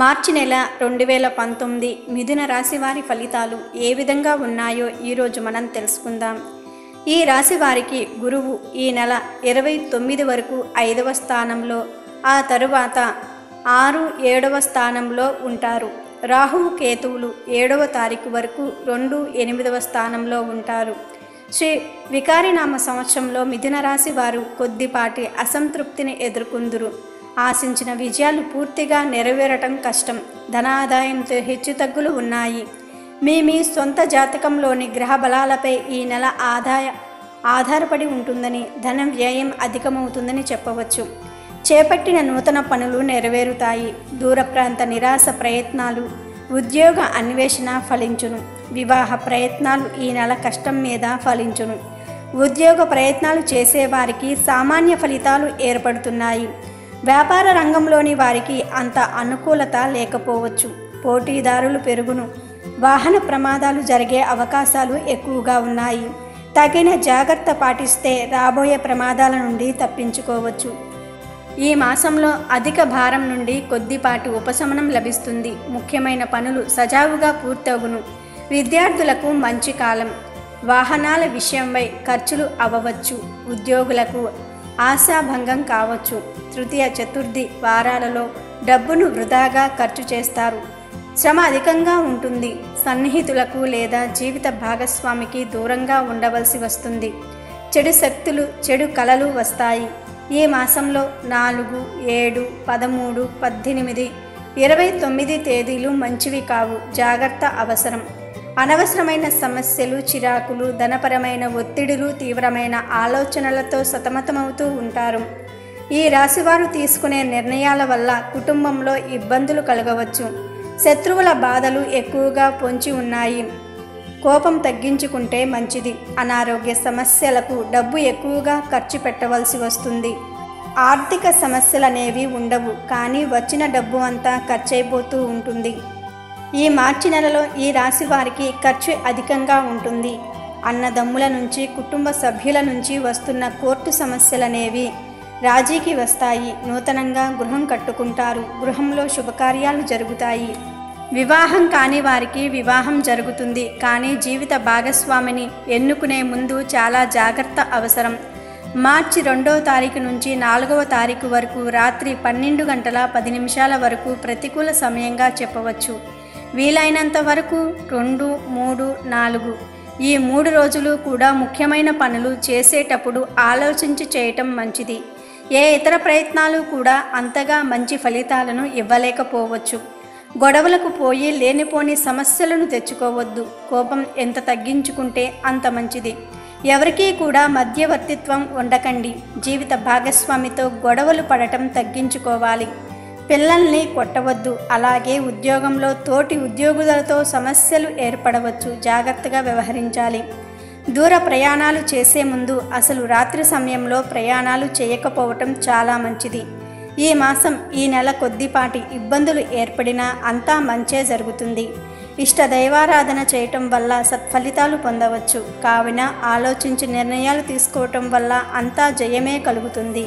మార్చి నెల రెండు వేల పంతొమ్మిది మిథున రాశి వారి ఫలితాలు ఏ విధంగా ఉన్నాయో ఈరోజు మనం తెలుసుకుందాం. ఈ రాశి వారికి గురువు ఈ నెల ఇరవై తొమ్మిది వరకు ఐదవ స్థానంలో ఆ తరువాత ఆరు ఏడవ స్థానంలో ఉంటారు. రాహువు కేతువులు ఏడవ తారీఖు వరకు రెండు ఎనిమిదవ స్థానంలో ఉంటారు. శ్రీ వికారినామ సంవత్సరంలో మిథున రాశి వారు కొద్దిపాటి అసంతృప్తిని ఎదుర్కొందురు. ఆశించిన విజయాలు పూర్తిగా నెరవేరటం కష్టం. ధనాదాయంతో హెచ్చుతగ్గులు ఉన్నాయి. మీ మీ సొంత జాతకంలోని గ్రహ బలాలపై ఈ నెల ఆదాయ ఆధారపడి ఉంటుందని ధన వ్యయం అధికమవుతుందని చెప్పవచ్చు. చేపట్టిన నూతన పనులు నెరవేరుతాయి. దూర ప్రాంత నిరాశ ప్రయత్నాలు ఉద్యోగ అన్వేషణ ఫలించును. వివాహ ప్రయత్నాలు ఈ నెల కష్టం మీద ఫలించును. ఉద్యోగ ప్రయత్నాలు చేసేవారికి సామాన్య ఫలితాలు ఏర్పడుతున్నాయి. వ్యాపార రంగంలోని వారికి అంత అనుకూలత లేకపోవచ్చు. పోటీదారులు పెరుగును. వాహన ప్రమాదాలు జరిగే అవకాశాలు ఎక్కువగా ఉన్నాయి. తగిన జాగ్రత్త పాటిస్తే రాబోయే ప్రమాదాల నుండి తప్పించుకోవచ్చు. ఈ మాసంలో అధిక భారం నుండి కొద్దిపాటి ఉపశమనం లభిస్తుంది. ముఖ్యమైన పనులు సజావుగా పూర్తవును విద్యార్థులకు మంచి కాలం. వాహనాల విషయంపై ఖర్చులు అవ్వవచ్చు. ఉద్యోగులకు ఆశాభంగం కావచ్చు. తృతీయ చతుర్థి వారాలలో డబ్బును వృధాగా ఖర్చు చేస్తారు. శ్రమ అధికంగా ఉంటుంది. సన్నిహితులకు లేదా జీవిత భాగస్వామికి దూరంగా ఉండవలసి వస్తుంది. చెడు శక్తులు చెడు కళలు వస్తాయి. ఈ మాసంలో నాలుగు ఏడు పదమూడు పద్దెనిమిది ఇరవై తొమ్మిది తేదీలు మంచివి కావు. జాగ్రత్త అవసరం. అనవసరమైన సమస్యలు చిరాకులు ధనపరమైన ఒత్తిడులు తీవ్రమైన ఆలోచనలతో సతమతమవుతూ ఉంటారు. ఈ రాశివారు తీసుకునే నిర్ణయాల వల్ల కుటుంబంలో ఇబ్బందులు కలగవచ్చు. శత్రువుల బాధలు ఎక్కువగా పొంచి ఉన్నాయి. కోపం తగ్గించుకుంటే మంచిది. అనారోగ్య సమస్యలకు డబ్బు ఎక్కువగా ఖర్చు పెట్టవలసి వస్తుంది. ఆర్థిక సమస్యలనేవి ఉండవు కానీ వచ్చిన డబ్బు అంతా ఖర్చయిపోతూ ఉంటుంది. ఈ మార్చి నెలలో ఈ రాశి వారికి ఖర్చు అధికంగా ఉంటుంది. అన్నదమ్ముల నుంచి కుటుంబ సభ్యుల నుంచి వస్తున్న కోర్టు సమస్యలనేవి రాజీకి వస్తాయి. నూతనంగా గృహం కట్టుకుంటారు. గృహంలో శుభకార్యాలు జరుగుతాయి. వివాహం కాని వారికి వివాహం జరుగుతుంది. కానీ జీవిత భాగస్వామిని ఎన్నుకునే ముందు చాలా జాగ్రత్త అవసరం. మార్చి రెండవ తారీఖు నుంచి నాలుగవ తారీఖు వరకు రాత్రి పన్నెండు గంటల పది నిమిషాల వరకు ప్రతికూల సమయంగా చెప్పవచ్చు. వీలైనంత వరకు రెండు మూడు నాలుగు. ఈ మూడు రోజులు కూడా ముఖ్యమైన పనులు చేసేటప్పుడు ఆలోచించి చేయటం మంచిది. ఏ ఇతర ప్రయత్నాలు కూడా అంతగా మంచి ఫలితాలను ఇవ్వలేకపోవచ్చు. గొడవలకు పోయి లేనిపోని సమస్యలను తెచ్చుకోవద్దు. కోపం ఎంత తగ్గించుకుంటే అంత మంచిది. ఎవరికీ కూడా మధ్యవర్తిత్వం ఉండకండి. జీవిత భాగస్వామితో గొడవలు పడటం తగ్గించుకోవాలి. పిల్లల్ని కొట్టవద్దు. అలాగే ఉద్యోగంలో తోటి ఉద్యోగులతో సమస్యలు ఏర్పడవచ్చు. జాగ్రత్తగా వ్యవహరించాలి. దూర ప్రయాణాలు చేసే ముందు అసలు రాత్రి సమయంలో ప్రయాణాలు చేయకపోవటం చాలా మంచిది. ఈ మాసం ఈ నెల కొద్దిపాటి ఇబ్బందులు ఏర్పడినా అంతా మంచే జరుగుతుంది. ఇష్ట దైవారాధన చేయటం వల్ల సత్ఫలితాలు పొందవచ్చు. కావున ఆలోచించి నిర్ణయాలు తీసుకోవటం వల్ల అంతా జయమే కలుగుతుంది.